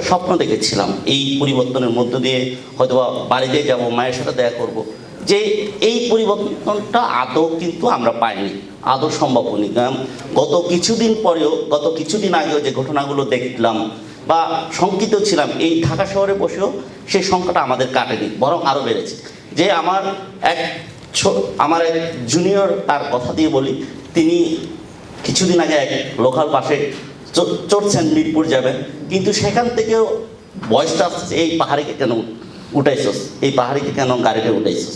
একটা স্বপ্ন দেখেছিলাম, এই পরিবর্তনের মধ্য দিয়ে হয়তো বাড়িতে যাব, মায়ের সাথে দেখা করব। যে এই পরিবর্তনটা আদৌ কিন্তু আমরা পাইনি, আদৌ সম্ভব হয়নি। কারণ গত কিছুদিন পরেও, গত কিছুদিন আগেও যে ঘটনাগুলো দেখলাম বা শঙ্কিত ছিলাম, এই ঢাকা শহরে বসেও সেই সংখ্যাটা আমাদের কাটেনি, বরং আরও বেড়েছে। যে আমার এক আমার এক জুনিয়র তার কথা দিয়ে বলি, তিনি কিছুদিন আগে এক লোকাল চ- চড়ছেন মিরপুর যাবেন কিন্তু সেখান থেকেও বয়সটা এই পাহাড়িকে কেন উঠাইছস? এই পাহাড়িকে কেন গাড়িতে উঠাইছস?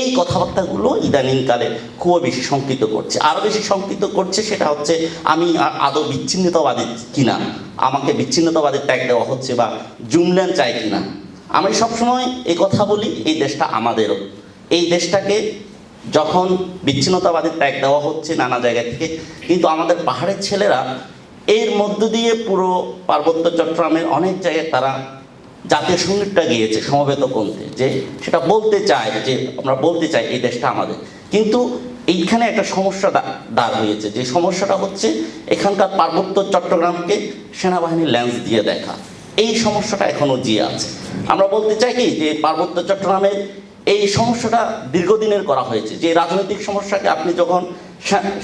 এই কথাবার্তাগুলো ইদানিংকালে খুব বেশি শঙ্কিত করছে। আরও বেশি শঙ্কিত করছে সেটা হচ্ছে আমি আদৌ বিচ্ছিন্নতাবাদী কিনা? আমাকে বিচ্ছিন্নতাবাদী ট্যাগ দেওয়া হচ্ছে বা জুমল্যান চাই কিনা? আমি সবসময় এই কথা বলি, এই দেশটা আমাদেরও। এই দেশটাকে যখন বিচ্ছিন্নতাবাদের ট্যাগ দেওয়া হচ্ছে নানা জায়গা থেকে, কিন্তু আমাদের পাহাড়ের ছেলেরা এর মধ্য দিয়ে পুরো পার্বত্য চট্টগ্রামের অনেক জায়গায় তারা জাতীয় সঙ্গীতটা গিয়েছে, সমবেত কণ্ঠে, যে সেটা বলতে চায়, যে আমরা বলতে চাই এই দেশটা আমাদের। কিন্তু এইখানে একটা সমস্যা দাঁড় হয়েছে, যে সমস্যাটা হচ্ছে এখানকার পার্বত্য চট্টগ্রামকে সেনাবাহিনীর ল্যান্স দিয়ে দেখা। এই সমস্যাটা এখনও জিয়ে আছে। আমরা বলতে চাই কি, যে পার্বত্য চট্টগ্রামের এই সমস্যাটা দীর্ঘদিনের করা হয়েছে, যে রাজনৈতিক সমস্যাকে আপনি যখন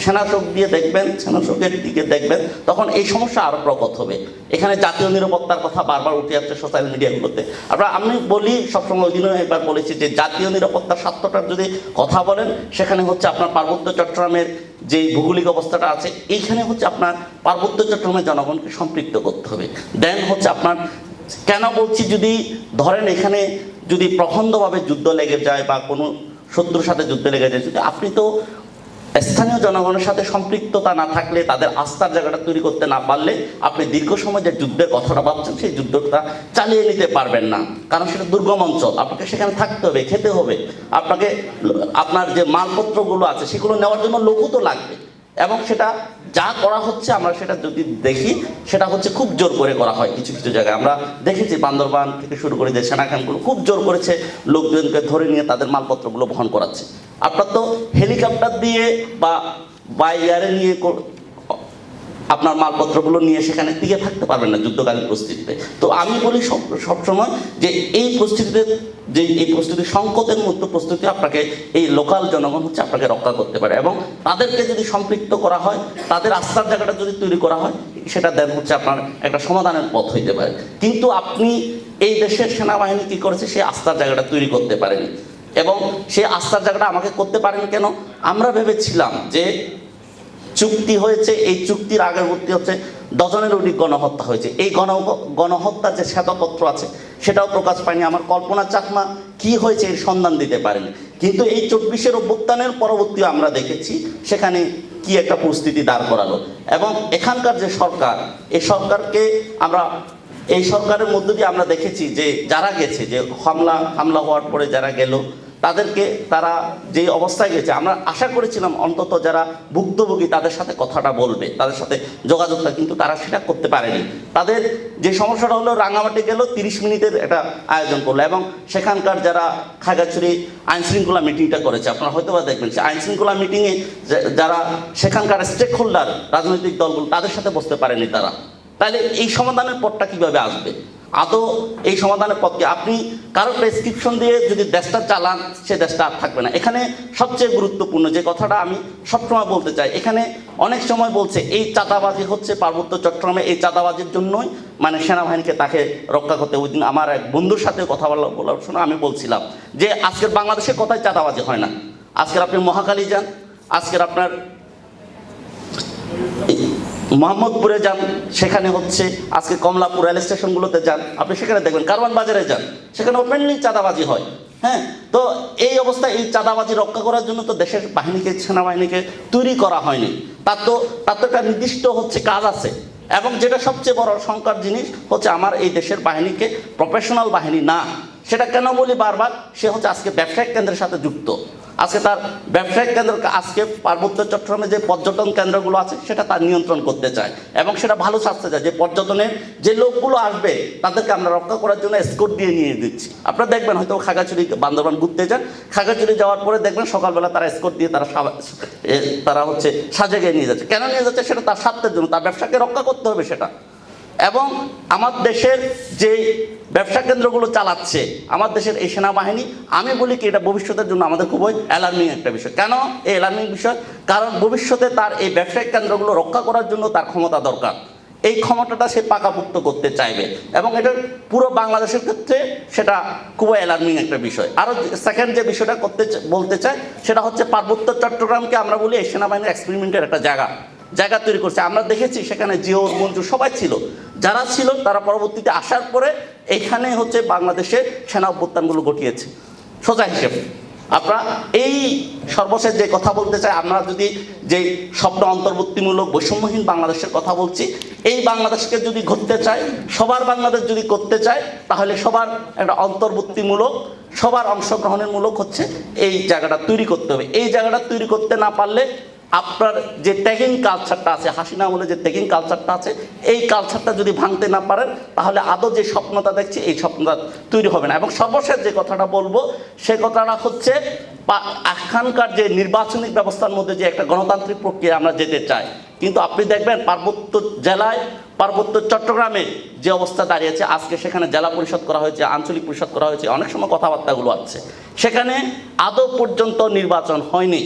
সেনাশোক দিয়ে দেখবেন সেনাশোকের দিকে দেখবেন, তখন এই সমস্যা আরও প্রকট হবে। এখানে জাতীয় নিরাপত্তার কথা বারবার উঠে যাচ্ছে সোশ্যাল মিডিয়াগুলোতে। আমরা, আমি বলি, সবসময় ওই দিনও একবার বলেছি যে জাতীয় নিরাপত্তার স্বার্থটার যদি কথা বলেন, সেখানে হচ্ছে আপনার পার্বত্য চট্টগ্রামের যে ভৌগোলিক অবস্থাটা আছে, এইখানে হচ্ছে আপনার পার্বত্য চট্টগ্রামের জনগণকে সম্পৃক্ত করতে হবে। দেন হচ্ছে আপনার, কেন বলছি যদি ধরেন এখানে যদি প্রখণ্ডভাবে যুদ্ধ লেগে যায় বা কোনো শত্রুর সাথে যুদ্ধ লেগে যায়, যদি আপনি তো স্থানীয় জনগণের সাথে সম্পৃক্ততা না থাকলে, তাদের আস্থার জায়গাটা তৈরি করতে না পারলে আপনি দীর্ঘ সময় যে যুদ্ধের কথাটা ভাবছেন, সেই যুদ্ধটা চালিয়ে নিতে পারবেন না। কারণ সেটা দুর্গম অঞ্চল। আপনাকে সেখানে থাকতে হবে, খেতে হবে। আপনাকে আপনার যে মালপত্রগুলো আছে, সেগুলো নেওয়ার জন্য লোকও তো লাগবে। এবং সেটা যা করা হচ্ছে, আমরা সেটা যদি দেখি, সেটা হচ্ছে খুব জোর করে করা হয় কিছু কিছু জায়গায়। আমরা দেখেছি বান্দরবান থেকে শুরু করে যে সেনাখানগুলো খুব জোর করেছে, লোকজনকে ধরে নিয়ে তাদের মালপত্রগুলো বহন করাচ্ছে। আপনার তো হেলিকপ্টার দিয়ে বা বাই এয়ারে নিয়ে আপনার মালপত্রগুলো নিয়ে সেখানে টিকে থাকতে পারবেন না যুদ্ধকালীন পরিস্থিতিতে তো আমি বলি সব সবসময় যে এই পরিস্থিতিতে যে এই পরিস্থিতি সংকটের মধ্যে প্রস্তুতি আপনাকে, এই লোকাল জনগণ হচ্ছে আপনাকে রক্ষা করতে পারে এবং তাদেরকে যদি সম্পৃক্ত করা হয়, তাদের আস্থার জায়গাটা যদি তৈরি করা হয়, সেটা দেন হচ্ছে আপনার একটা সমাধানের পথ হইতে পারে। কিন্তু আপনি এই দেশের সেনাবাহিনী কী করেছে সেই আস্থার জায়গাটা তৈরি করতে পারেনি। এবং সেই আস্থার জায়গাটা আমাকে করতে পারেন কেন? আমরা ভেবেছিলাম যে চুক্তি হয়েছে, এই চুক্তির আগের আগরবর্তী হচ্ছে ডজনের অধিক গণহত্যা হয়েছে। এই গণ গণহত্যার যে শ্বেতপত্র আছে, সেটাও প্রকাশ পায়নি। আমার কল্পনা চাকমা কি হয়েছে এর সন্ধান দিতে পারেনি। কিন্তু এই চব্বিশের অভ্যুত্থানের পরবর্তী আমরা দেখেছি, সেখানে কি একটা পরিস্থিতি দাঁড় করালো। এবং এখানকার যে সরকার, এই সরকারকে আমরা, এই সরকারের মধ্য দিয়ে আমরা দেখেছি যে যারা গেছে, যে হামলা হামলা হওয়ার পরে যারা গেল তাদেরকে তারা যে অবস্থায় গেছে, আমরা আশা করেছিলাম অন্তত যারা ভুক্তভোগী তাদের সাথে কথাটা বলবে, তাদের সাথে যোগাযোগটা কিন্তু তারা সেটা করতে পারেনি। তাদের যে সমস্যাটা হলো, রাঙামাটি গেল, তিরিশ মিনিটের একটা আয়োজন করল এবং সেখানকার যারা খাগাছড়ি আইন শৃঙ্খলা মিটিংটা করেছে, আপনারা হয়তো বা দেখবেন, সে আইন শৃঙ্খলা মিটিংয়ে যারা সেখানকার স্টেক হোল্ডার রাজনৈতিক দলগুলো, তাদের সাথে বসতে পারেনি তারা। তাহলে এই সমাধানের পথটা কীভাবে আসবে? আদৌ এই সমাধানের পথকে আপনি কারও প্রেসক্রিপশন দিয়ে যদি দেশটা চালান, সে দেশটা আর থাকবে না। এখানে সবচেয়ে গুরুত্বপূর্ণ যে কথাটা আমি সবসময় বলতে চাই, এখানে অনেক সময় বলছে, এই চাঁদাবাজি হচ্ছে পার্বত্য চট্টগ্রামে এই চাঁদাবাজির জন্যই মানে সেনাবাহিনীকে তাকে রক্ষা করতে। ওই দিন আমার এক বন্ধুর সাথে কথা বলা, বলার সময় আমি বলছিলাম যে, আজকের বাংলাদেশে কোথায় চাঁদাবাজি হয় না? আজকের আপনি মহাকালী যান আজকের আপনার মোহাম্মদপুরে যান, সেখানে হচ্ছে আজকে কমলাপুর রেল স্টেশনগুলোতে যান, আপনি সেখানে দেখবেন কারওয়ান বাজারে যান, সেখানে ওপেনলি চাঁদাবাজি হয় হ্যাঁ? তো এই অবস্থায় এই চাঁদাবাজি রক্ষা করার জন্য তো দেশের বাহিনীকে, সেনাবাহিনীকে তৈরি করা হয়নি। তার তো তার তো একটা নির্দিষ্ট হচ্ছে কাজ আছে। এবং যেটা সবচেয়ে বড় সংকট জিনিস হচ্ছে আমার এই দেশের বাহিনীকে প্রফেশনাল বাহিনী না। সেটা কেন বলি বারবার? সে হচ্ছে আজকে ব্যবসায়িক কেন্দ্রের সাথে যুক্ত। আজকে তার ব্যবসায়িক কেন্দ্র আজকে পার্বত্য চট্টগ্রামে যে পর্যটন কেন্দ্রগুলো আছে, সেটা তার নিয়ন্ত্রণ করতে চায় এবং সেটা ভালো স্বাস্থ্য চায় যে পর্যটনের যে লোকগুলো আসবে, তাদেরকে আমরা রক্ষা করার জন্য স্কোর দিয়ে নিয়ে দিচ্ছি। আপনারা দেখবেন, হয়তো খাগাছড়ি বান্দরবান ঘুরতে যান। খাগাছড়ি যাওয়ার পরে দেখবেন সকালবেলা তারা স্কোর দিয়ে তারা তারা হচ্ছে সাজেগে নিয়ে যাচ্ছে। কেন নিয়ে যাচ্ছে? সেটা তার স্বার্থের জন্য, তার ব্যবসাকে রক্ষা করতে হবে সেটা। এবং আমার দেশের যে ব্যবসা কেন্দ্রগুলো চালাচ্ছে, আমার দেশের এই সেনাবাহিনী, আমি বলি কি এটা ভবিষ্যতের জন্য আমাদের খুবই অ্যালার্মিং একটা বিষয়। কেন এই অ্যালার্মিং বিষয়? কারণ ভবিষ্যতে তার এই ব্যবসায়িক কেন্দ্রগুলো রক্ষা করার জন্য তার ক্ষমতা দরকার। এই ক্ষমতাটা সে পাকাপুক্ত করতে চাইবে। এবং এটা পুরো বাংলাদেশের ক্ষেত্রে সেটা খুবই অ্যালার্মিং একটা বিষয়। আরও সেকেন্ড যে বিষয়টা করতে বলতে চাই, সেটা হচ্ছে পার্বত্য চট্টগ্রামকে আমরা বলি এই সেনাবাহিনীর এক্সপেরিমেন্টের একটা জায়গা। জায়গা তৈরি করছে। আমরা দেখেছি সেখানে জিওর মঞ্জু সবাই ছিল। যারা ছিল তারা পরবর্তীতে আসার পরে এইখানে হচ্ছে বাংলাদেশে সেনা অভ্যুত্থানগুলো ঘটিয়েছে। সোজা হিসেবে। আপনারা এই সর্বশেষ যে কথা বলতে চাই, আমরা যদি যে স্বপ্ন অন্তর্বর্তীমূলক বৈষম্যহীন বাংলাদেশের কথা বলছি, এই বাংলাদেশকে যদি ঘটতে চাই সবার বাংলাদেশ যদি করতে চায়, তাহলে সবার একটা অন্তর্বর্তীমূলক সবার অংশগ্রহণের মূলক হচ্ছে এই জায়গাটা তৈরি করতে হবে। এই জায়গাটা তৈরি করতে না পারলে আপনার যে ট্যাগিং কালচারটা আছে, হাসিনা আমলে যে ট্যাগিং কালচারটা আছে, এই কালচারটা যদি ভাঙতে না পারেন, তাহলে আদৌ যে স্বপ্নতা দেখছি, এই স্বপ্নতা তৈরি হবে না। এবং সর্বশেষ যে কথাটা বলব, সে কথাটা হচ্ছে এখানকার যে নির্বাচনিক ব্যবস্থার মধ্যে যে একটা গণতান্ত্রিক প্রক্রিয়া আমরা যেতে চাই। কিন্তু আপনি দেখবেন, পার্বত্য জেলায়, পার্বত্য চট্টগ্রামে যে অবস্থা দাঁড়িয়েছে আজকে সেখানে জেলা পরিষদ করা হয়েছে, আঞ্চলিক পরিষদ করা হয়েছে, অনেক সময় কথাবার্তাগুলো আছে। সেখানে আদৌ পর্যন্ত নির্বাচন হয়নি।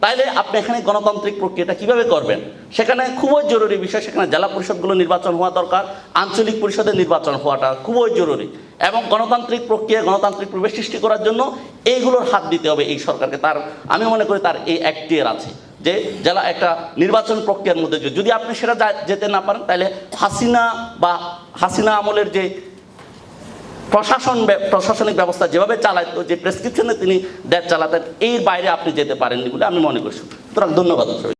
তাইলে আপনি এখানে গণতান্ত্রিক প্রক্রিয়াটা কীভাবে করবেন? সেখানে খুবই জরুরি বিষয়, সেখানে জেলা পরিষদগুলো নির্বাচন হওয়া দরকার, আঞ্চলিক পরিষদের নির্বাচন হওয়াটা খুবই জরুরি এবং গণতান্ত্রিক প্রক্রিয়া, গণতান্ত্রিক পরিবেশ সৃষ্টি করার জন্য এইগুলোর হাত দিতে হবে এই সরকারকে। তার, আমি মনে করি তার এই অ্যাক্টিয়ার আছে যে জেলা একটা নির্বাচন প্রক্রিয়ার মধ্যে যদি- যদি আপনি সেটা যেতে না পারেন তাহলে হাসিনা বা হাসিনা আমলের যে প্রশাসন প্রশাসনিক ব্যবস্থা যেভাবে চালাতো যে প্রেসক্রিপশনে তিনি দেশ চালাতেন, এর বাইরে আপনি যেতে পারেননি বলে আমি মনে করছি সুতরাং ধন্যবাদ।